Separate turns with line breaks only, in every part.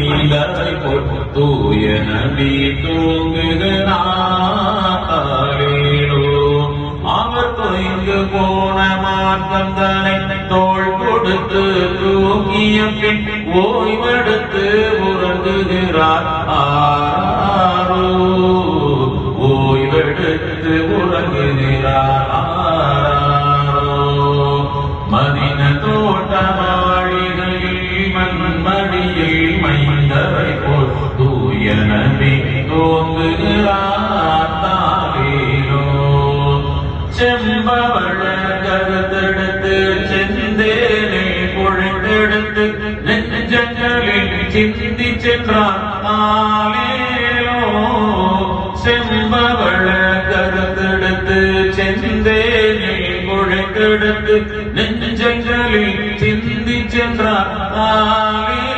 மைந்தரை பொத்தூய நபி தூங்குகிறாரோ அவர் தொய்ந்து போன மாற்றம் தனை தோல் கொடுத்து தூங்கிய பின் ஓய்வெடுத்து உறங்குகிறார் ஆரோ. ஓய்வெடுத்து உறங்குகிறார் மைந்தரை போல் தூய நபி தோங்குகிறார் தாவேலோ செம்பவள கருத்தெடுத்து செந்தேனை பொழுத்தெடுத்து நெஞ்சங்களில் சிந்தி சென்றார் தாலேலோ செம்பவள கருத்தெடுத்து செந்தேனை பொழுத்தெடுத்து நெஞ்சங்களில் சிந்தி சென்றார் தாலேலோ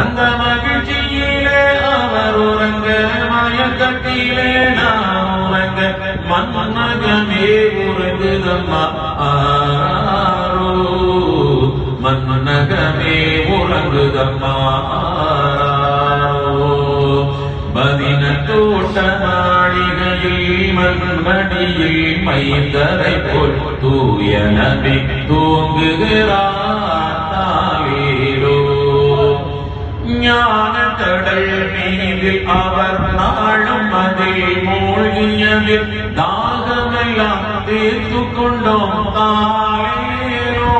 அந்த மகிழ்ச்சியிலே அவர் உறங்க மயக்கத்திலே நான் உறங்க மண் மன்மகமே உறங்குதம்மா. ஆரோ மண் மன்னகமே உறங்குதம்மா. பதின தோட்ட மாளிகையில் மண்மடியில் மைந்தரை போல் தூய நபி தூங்குகிறார். ஞான கடல் மீதில் அவர் நாளும் அதில் மூழ்கியதில் தாகமெல்லாம் தீர்த்து கொண்டோம் தாயேரோ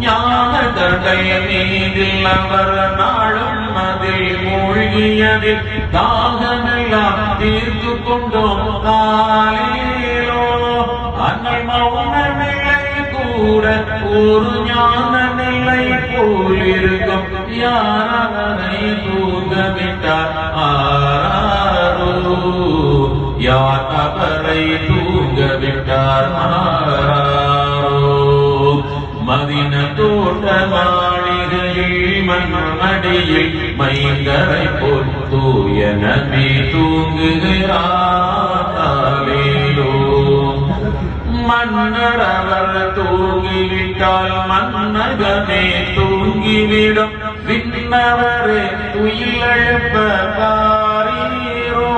ஞான கடல் மீதில் அவர் நாளும் அதில் மூழ்கியதில் தாகமெல்லாம் தீர்த்து கொண்டோம் தாயேரோ அன்னை மௌன நிலை கூட ஒரு ஞான நிலை போலிருக்கும். இருக்கும் யார் அவரை தூங்கவிட்டார் ஆராரோ யார் அவரை தூங்கவிட்டார் ஆராரோ. மதின தோட்ட மாளிகையில் மண்மடியில் மைந்தரை போல் தூய நபி தூங்குகிறார் மன்னர் அவர் தூங்கிவிட்டால் மன்னகமே தூங்கிவிடும். விண்ணவரே துயிலெழுப்ப பாரீரோ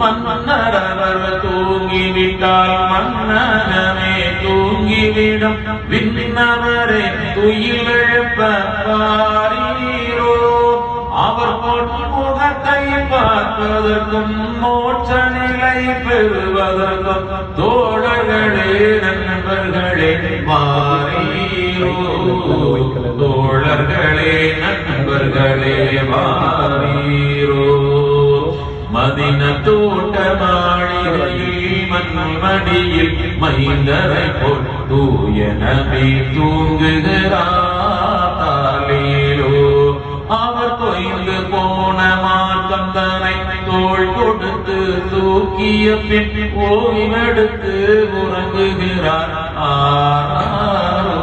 மன்னரவர் தூங்கிவிட்டால் மன்னகமே தூங்கிவிடும். விண்ணவரே துயிலெழுப்ப பாரீரோ அவர் முகத்தை பார்ப்பதற்கும் மோட்ச நிலை பெறுவதற்கும் தோழர்களே நண்பர்களே மாறீரோ மதின தோட்ட மாளிகையில் மண்மடியில் மைந்தரை போல் தூய நபி தூங்குகிறாலேலோ அவர் தொய்ந்து போன மாற்றம் தனை தோள் கொடுத்து தூக்கிய பின் ஓய்வெடுத்து உறங்குகிறார். ஆரோ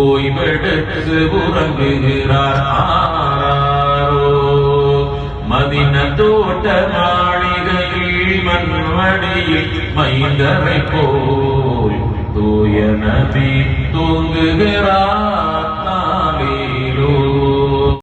ஓய்வெடுத்து உறங்குகிறார். ஆ தோட்ட மாளிகையில் மண்மடியில் மைந்தரை போ